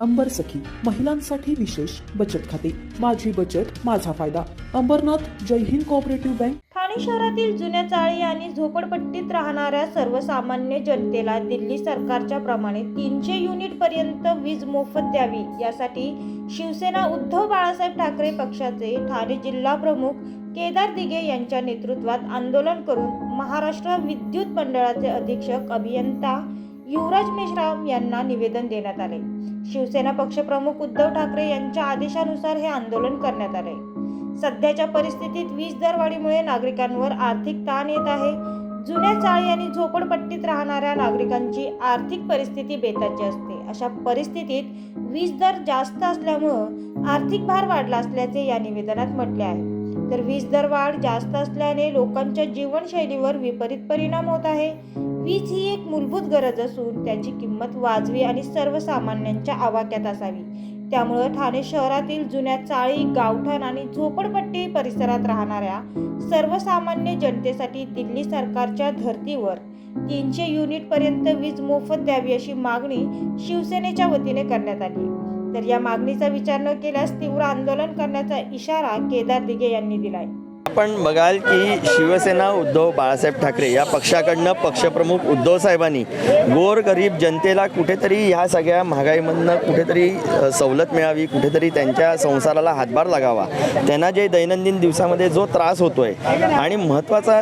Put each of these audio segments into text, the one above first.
अंबर सखी महिलांसाठी विशेष बचत खाते. माझी बचत माझा फायदा. Ambernath Jai Hind cooperative bank. Thane शहरातील जुन्या चाळी आणि झोपडपट्टीत राहणाऱ्या सर्वसामान्य जनतेला दिल्ली सरकारच्या प्रमाणे तीनशे युनिट पर्यंत वीज मोफत द्यावी. यासाठी शिवसेना उद्धव बाळासाहेब ठाकरे पक्षाचे ठाणे जिल्हा प्रमुख केदार दिघे यांच्या नेतृत्वात आंदोलन करून महाराष्ट्र विद्युत मंडळाचे अधीक्षक अभियंता युवराज मेश्राम यांना निवेदन देण्यात आले. शिवसेना पक्षप्रमुख उद्धव ठाकरे यांच्या आदेशानुसार हे आंदोलन करण्यात आले. सध्याच्या परिस्थितीत वीज दरवाढीमुळे नागरिकांवर आर्थिक ताण येत आहे. जुन्या चाळी आणि झोपडपट्टीत राहणाऱ्या नागरिकांची आर्थिक परिस्थिती बेताची असते. अशा परिस्थितीत वीज दर जास्त असल्यामुळं आर्थिक भार वाढला असल्याचे या निवेदनात म्हटले आहे. तर वीज दर वाढ जास्त असल्याने लोकांच्या जीवनशैलीवर विपरीत परिणाम होत आहे. वीज ही एक मूलभूत गरज असून त्याची किंमत वाजवी आणि सर्वसामान्यांच्या आवाक्यात असावी. त्यामुळं ठाणे शहरातील जुन्या चाळी गावठण आणि झोपडपट्टी परिसरात राहणाऱ्या सर्वसामान्य जनतेसाठी दिल्ली सरकारच्या धर्तीवर तीनशे युनिटपर्यंत वीज मोफत द्यावी अशी मागणी शिवसेनेच्या वतीने करण्यात आली. तर या मागणीचा विचार न केल्यास तीव्र आंदोलन करण्याचा इशारा केदार दिघे यांनी दिलाय. आपण बघाल की शिवसेना उद्धव बाळासाहेब ठाकरे या पक्षाकडनं पक्षप्रमुख उद्धव साहेबांनी गोर गरीब जनतेला कुठेतरी ह्या सगळ्या महागाईमधनं कुठेतरी सवलत मिळावी कुठेतरी त्यांच्या संसाराला हातभार लागावा. त्यांना जे दैनंदिन दिवसामध्ये जो त्रास होतोय आणि महत्त्वाचा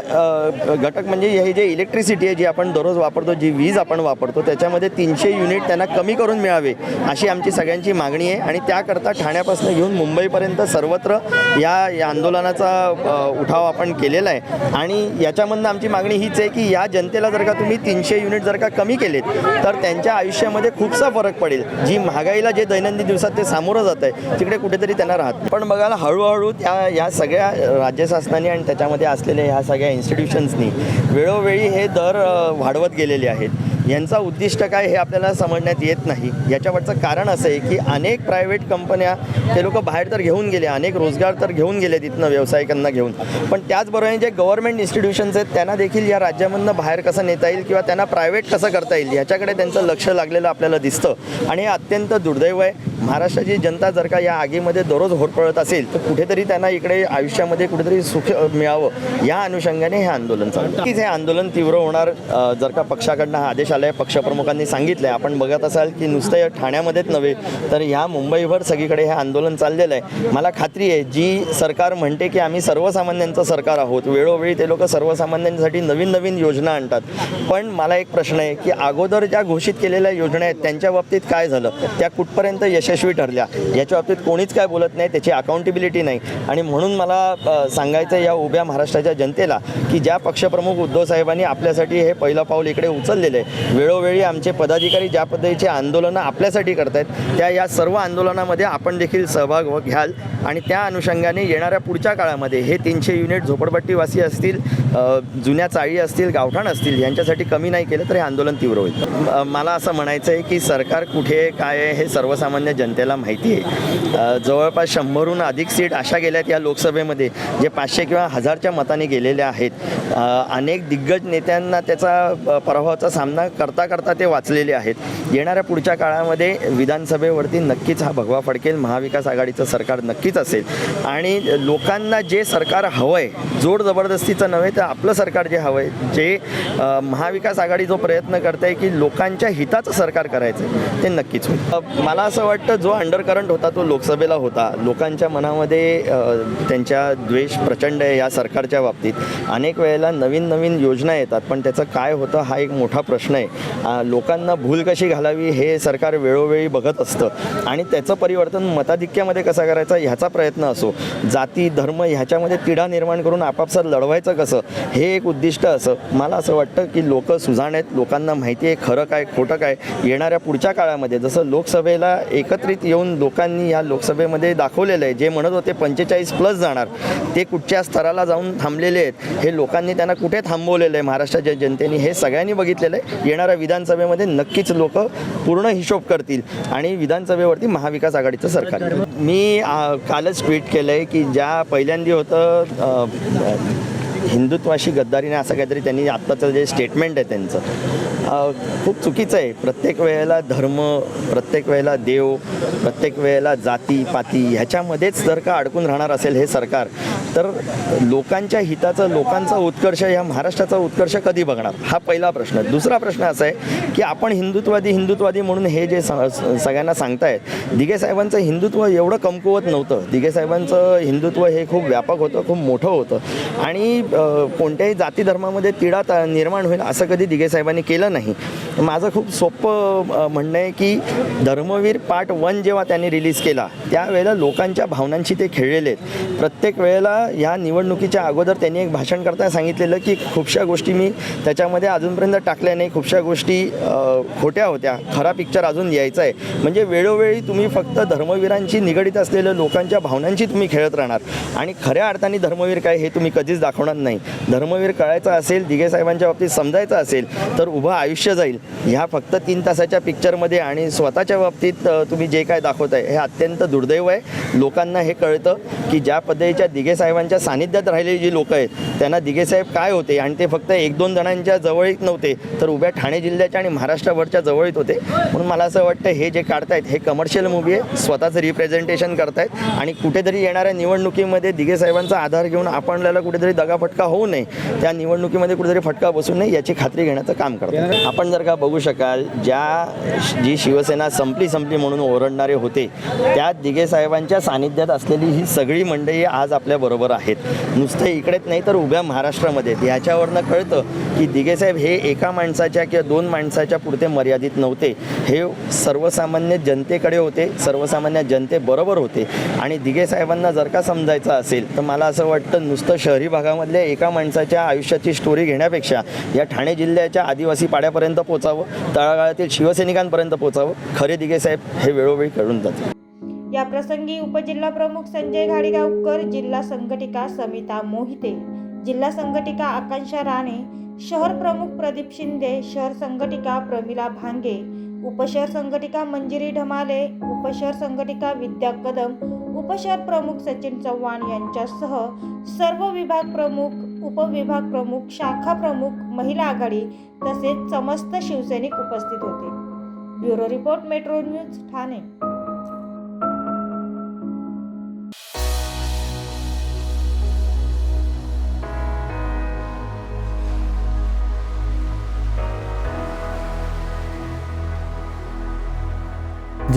घटक म्हणजे हे जे इलेक्ट्रिसिटी आहे जी आपण दररोज वापरतो जी वीज आपण वापरतो त्याच्यामध्ये तीनशे युनिट त्यांना कमी करून मिळावे अशी आमची सगळ्यांची मागणी आहे. आणि त्याकरता ठाण्यापासून घेऊन मुंबईपर्यंत सर्वत्र या या आंदोलनाचा उठाव आपण केलेला आहे. आणि याच्यामधनं आमची मागणी हीच आहे की या जनतेला जर का तुम्ही तीनशे युनिट जर का कमी केलेत तर त्यांच्या आयुष्यामध्ये खूपसा फरक पडेल. जी महागाईला जे दैनंदिन दिवसात ते सामोरं जात आहे तिकडे कुठेतरी त्यांना राहत पण बघायला हळूहळू त्या या सगळ्या राज्य शासनाने आणि त्याच्यामध्ये असलेल्या ह्या सगळ्या इन्स्टिट्यूशन्सनी वेळोवेळी हे दर वाढवत गेलेले आहेत. यांचा उद्दिष्ट काय हे आपल्याला समजण्यात येत नाही. याच्यावरचं कारण असं आहे की अनेक प्रायव्हेट कंपन्या ते लोक बाहेर तर घेऊन गेले अनेक रोजगार तर घेऊन गेले तिथनं व्यावसायिकांना घेऊन. पण त्याचबरोबर जे गव्हर्नमेंट इन्स्टिट्यूशन्स आहेत त्यांना देखील या राज्यामधनं बाहेर कसं नेता येईल किंवा त्यांना प्रायव्हेट कसं करता येईल याच्याकडे त्यांचं लक्ष लागलेलं आपल्याला दिसतं. आणि हे अत्यंत दुर्दैव आहे. महाराष्ट्राची जनता जर का या आगीमध्ये दररोज होरपळत असेल तर कुठेतरी त्यांना इकडे आयुष्यामध्ये कुठेतरी सुख मिळावं. या अनुषंगाने हे आंदोलन चालतं हे आंदोलन तीव्र होणार जर का पक्षाकडनं हा आदेश आलाय पक्षप्रमुखांनी सांगितलंय. आपण बघत असाल की नुसतं या ठाण्यामध्येच नव्हे तर ह्या मुंबईभर सगळीकडे हे आंदोलन चाललेलं आहे. मला खात्री आहे जी सरकार म्हणते की आम्ही सर्वसामान्यांचं सरकार आहोत वेळोवेळी ते लोक सर्वसामान्यांसाठी नवीन नवीन योजना आणतात. पण मला एक प्रश्न आहे की अगोदर ज्या घोषित केलेल्या योजना आहेत त्यांच्या बाबतीत काय झालं? त्या कुठपर्यंत यशस्वी ठरल्या? याच्या बाबतीत कोणीच काय बोलत नाही त्याची अकाउंटेबिलिटी नाही. आणि म्हणून मला सांगायचं आहे या उभ्या महाराष्ट्राच्या जनतेला की ज्या पक्षप्रमुख उद्धव साहेबांनी आपल्यासाठी हे पहिलं पाऊल इकडे उचललेलं आहे वेळोवेळी आमचे पदाधिकारी ज्या पद्धतीचे आंदोलनं आपल्यासाठी करत आहेत त्या या सर्व आंदोलनामध्ये आपण देखील सहभाग व- घ्याल. आणि त्या अनुषंगाने येणाऱ्या पुढच्या काळामध्ये हे तीनशे युनिट झोपडपट्टीवासी असतील जुन्या चाळी असतील गावठाण असतील यांच्यासाठी कमी नाही केलं तर हे आंदोलन तीव्र होईल. मला असं म्हणायचं आहे की सरकार कुठे काय आहे हे सर्वसामान्य जनतेला माहिती आहे. जवळपास शंभरहून अधिक सीट अशा गेल्यात या लोकसभेमध्ये जे पाचशे किंवा हजारच्या मताने गेलेल्या आहेत. अनेक दिग्गज नेत्यांना त्याचा प्रभावाचा पराभवाचा सामना करता करता ते वाचलेले आहेत. येणाऱ्या पुढच्या काळामध्ये विधानसभेवरती नक्कीच हा भगवा फडकेल महाविकास आघाडीचं सरकार नक्कीच असेल. आणि लोकांना जे सरकार हवं आहे जोड जबरदस्तीचं नव्हे तर आपलं सरकार जे हवं आहे जे महाविकास आघाडी जो प्रयत्न करते आहे की लोकांच्या हिताचं सरकार करायचं आहे, ते नक्कीच होईल. मला असं वाटतं जो अंडर करंट होता तो लोकसभेला होता. लोकांच्या मनामध्ये त्यांच्या द्वेष प्रचंड आहे या सरकारच्या बाबतीत. अनेक वेळेला नवीन नवीन योजना येतात पण त्याचं काय होतं हा एक मोठा प्रश्न आहे. लोकांना भूल कशी घालावी हे सरकार वेळोवेळी बघत असतं. आणि त्याचं परिवर्तन मताधिक्यामध्ये कसा करायचा ह्याचा प्रयत्न असो. जाती धर्म ह्याच्यामध्ये तिढा निर्माण करून आपापसात लढवायचं कसं हे एक उद्दिष्ट असं मला असं वाटतं की लोक सुजाण आहेत लोकांना माहिती आहे खरं काय खोटं काय. येणाऱ्या पुढच्या काळामध्ये जसं लोकसभेला एकत्रित येऊन लोकांनी या लोकसभेमध्ये दाखवलेलं आहे जे म्हणत होते पंचेचाळीस प्लस जाणार ते कुठच्या स्तराला जाऊन थांबलेले आहेत हे लोकांनी त्यांना कुठे थांबवलेलं आहे महाराष्ट्राच्या जनतेने हे सगळ्यांनी बघितलेलं आहे. येणाऱ्या विधानसभेमध्ये नक्कीच लोक पूर्ण हिशोब करतील आणि विधानसभेवरती महाविकास आघाडीचं सरकार. मी कालच ट्विट केलं आहे की ज्या पहिल्यांदी होतं हिंदुत्वाशी गद्दारीने असं काहीतरी त्यांनी आत्ताचं जे स्टेटमेंट आहे त्यांचं. खूप चुकीचं आहे. प्रत्येक वेळेला धर्म प्रत्येक वेळेला देव प्रत्येक वेळेला जाती पाती ह्याच्यामध्येच जर का अडकून राहणार असेल हे सरकार तर लोकांच्या हिताचं लोकांचा उत्कर्ष या महाराष्ट्राचा उत्कर्ष कधी बघणार? हा पहिला प्रश्न दुसरा प्रश्न असा आहे की आपण हिंदुत्वादी हिंदुत्वादी म्हणून हे जे स- सगळ्यांना सांगतायत दिघे साहेबांचं हिंदुत्व एवढं कमकुवत नव्हतं. दिघे साहेबांचं हिंदुत्व हे खूप व्यापक होतं खूप मोठं होतं. आणि कोणत्याही जाती धर्मामध्ये तिढा त- निर्माण होईल असं कधी दिघे साहेबांनी केलं नाही. माझं खूप सोपं म्हणणं आहे की धर्मवीर पार्ट वन जेव्हा त्यांनी रिलीज केला त्यावेळेला लोकांच्या भावनांशी ते खेळलेले आहेत. प्रत्येक वेळेला ह्या निवडणुकीच्या अगोदर त्यांनी एक भाषण करताना सांगितलेलं की खूपशा गोष्टी मी त्याच्यामध्ये अजूनपर्यंत टाकल्या नाही खूपशा गोष्टी खोट्या होत्या खरा पिक्चर अजून यायचा आहे. म्हणजे वेळोवेळी तुम्ही फक्त धर्मवीरांशी निगडीत असलेल्या लोकांच्या भावनांशी तुम्ही खेळत राहणार. आणि खऱ्या अर्थाने धर्मवीर काय हे तुम्ही कधीच दाखवणार नाही. धर्मवीर कळायचा असेल दिघे साहेबांच्या बाबतीत समजायचं असेल तर उभं आयुष्य जाईल. ह्या फक्त तीन तासाच्या पिक्चरमध्ये आणि स्वतःच्या बाबतीत तुम्ही जे काय दाखवताय हे अत्यंत दुर्दैव आहे. लोकांना हे कळतं की ज्या पद्धतीच्या दिघे साहेबांच्या सानिध्यात राहिलेली जी लोक आहेत त्यांना दिघे साहेब काय होते आणि ते फक्त एक दोन जणांच्या जवळीत नव्हते तर उभ्या ठाणे जिल्ह्याच्या आणि महाराष्ट्राभरच्या जवळीत होते. म्हणून मला असं वाटतं हे जे काढतायत हे कमर्शियल मूवी आहे. स्वतःचं रिप्रेझेंटेशन करतायत. आणि कुठेतरी येणाऱ्या निवडणुकीमध्ये दिघे साहेबांचा आधार घेऊन आपल्याला कुठेतरी दगाफटका होऊ नये. त्या निवडणुकीमध्ये कुठेतरी फटका बसू नये याची खात्री घेण्याचं काम करतात आपण जर का बघू शकाल ज्या जी शिवसेना संपली संपली म्हणून ओरडणारे होते त्या दिघे साहेबांच्या सानिध्यात असलेली ही सगळी मंडळी आज आपल्याबरोबर आहेत. नुसते इकडेच नाही तर उभ्या महाराष्ट्रामध्ये. ह्याच्यावरनं कळतं की दिघे साहेब हे एका माणसाच्या किंवा दोन माणसाच्या पुरते मर्यादित नव्हते. हे सर्वसामान्य जनतेकडे होते सर्वसामान्य जनतेबरोबर होते. आणि दिघे साहेबांना जर का समजायचं असेल तर मला असं वाटतं नुसतं शहरी जिल्ह्यातल्या एका माणसाच्या आयुष्याची स्टोरी घेण्यापेक्षा या ठाणे जिल्ह्याच्या आदिवासी पाड्यापर्यंत पोचावं तळागाळातील शिवसैनिकांपर्यंत पोचावं खरे दिगे साहेब हे वेळोवेळी कळून जाते. या प्रसंगी उपजिल्हा प्रमुख संजय घाडीगावकर जिल्हा संघटिका समिता मोहिते जिल्हा संघटिका आकांक्षा राणे शहर प्रमुख प्रदीप शिंदे शहर संघटिका प्रमिला भांगे उपशहर संघटिका मंजिरी ढमाले उपशहर संघटिका विद्या कदम उपशहर प्रमुख सचिन चव्हाण यांच्यासह सर्व विभाग प्रमुख उपविभाग प्रमुख शाखा प्रमुख महिला आघाडी तसेच समस्त शिवसैनिक उपस्थित होते. Bureau report metro news Thane.